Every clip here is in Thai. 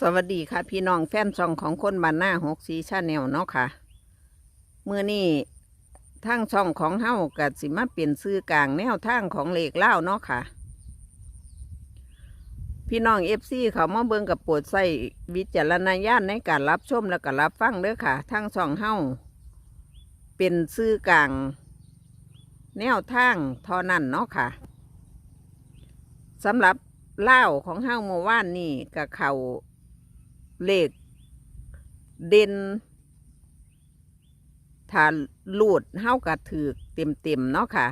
สวัสดีค่ะ พี่น้องแฟนซองของคนบ้านหน้าหกสีชาแนลเนาะค่ะเมื่อนี้ทางช่องของเฮากับสิมาเปลี่ยนซื้อกลางแนวทางของเหลขเล่าเนาะค่ะ พี่น้องเอฟซีเขามาเบิ่งกับโปรดใส่วิจารณญาณในการรับชมและก็รับฟังเด้อค่ะทางช่องเฮาเป็นซื้อกลาง แนวทางเท่านั้นเนาะค่ะสำหรับเล่าของเฮาเมื่อวานนี่กับเขา เลขเด่นถ้าลูดเฮากะถือเต็มเต็มเนาะค่ะ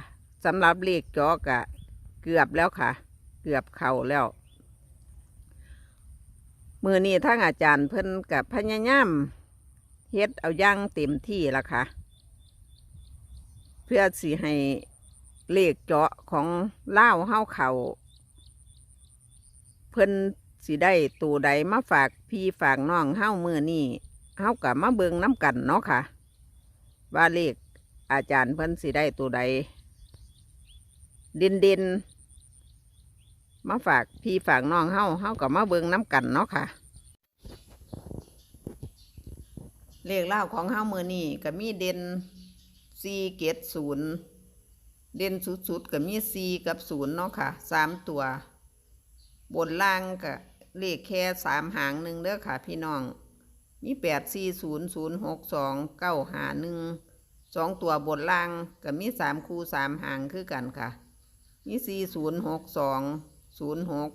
สำหรับเลขจอกะเกือบแล้วค่ะ เกือบเข่าแล้ว มือนี้ทั้งอาจารย์เพิ่นกับพญายามเฮ็ดเอาย่างเต็มที่ละค่ะ เพื่อสิให้เลขเจาะของเล่าเฮาเข่าเพิ่น สิได้ตูใดมาฝากพี่ฝากน้องเฮามือนี้เฮากับมาเบิงน้ำกันเนาะค่ะ ว่าเลขอาจารย์เพิ่นสิได้ตูใดเด่นเด่นมาฝากพี่ฝากน้องเฮาเฮากับมาเบิงน้ำกันเนาะค่ะ เลขเล่าของเฮามือนี้ก็มีเด่นสี่เกตศูนย์เด่นสุดๆก็มีสี่กับศูนย์เนาะค่ะสามตัว บนล่างก็ เลขแค่สามหางหนึ่งเด้อค่ะพี่น้อง มีแปดสี่ศูนย์ศูนย์หกสองเก้าหาหนึ่งสองตัวบนล่างก็มีสามคู่สามหางคือกันค่ะ มีสี่ศูนย์หกสองศูนย์หก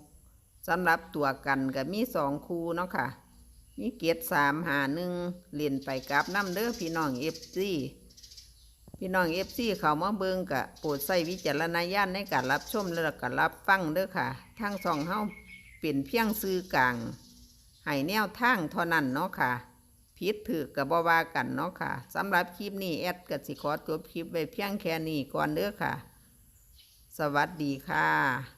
สำหรับตัวกันก็มีสองคู่เนาะค่ะ มีเกตสามหาหนึ่งเล่นไปกลับน้ำเด้อพี่น้องเอฟซีพี่น้องเอฟซีเขามาเบิงกะโปรดใส่วิจารณญาณในการรับชมและก็รับฟังเด้อค่ะทั้งสองเฮ้า เป็นเพียงซื้อกลางให้แนวทางเท่านั้นเนาะค่ะพิษถือกับบวากันเนาะค่ะสำหรับคลิปนี้แอดกับสิขอจบคลิปไว้เพียงแค่นี้ก่อนเด้อค่ะ สวัสดีค่ะ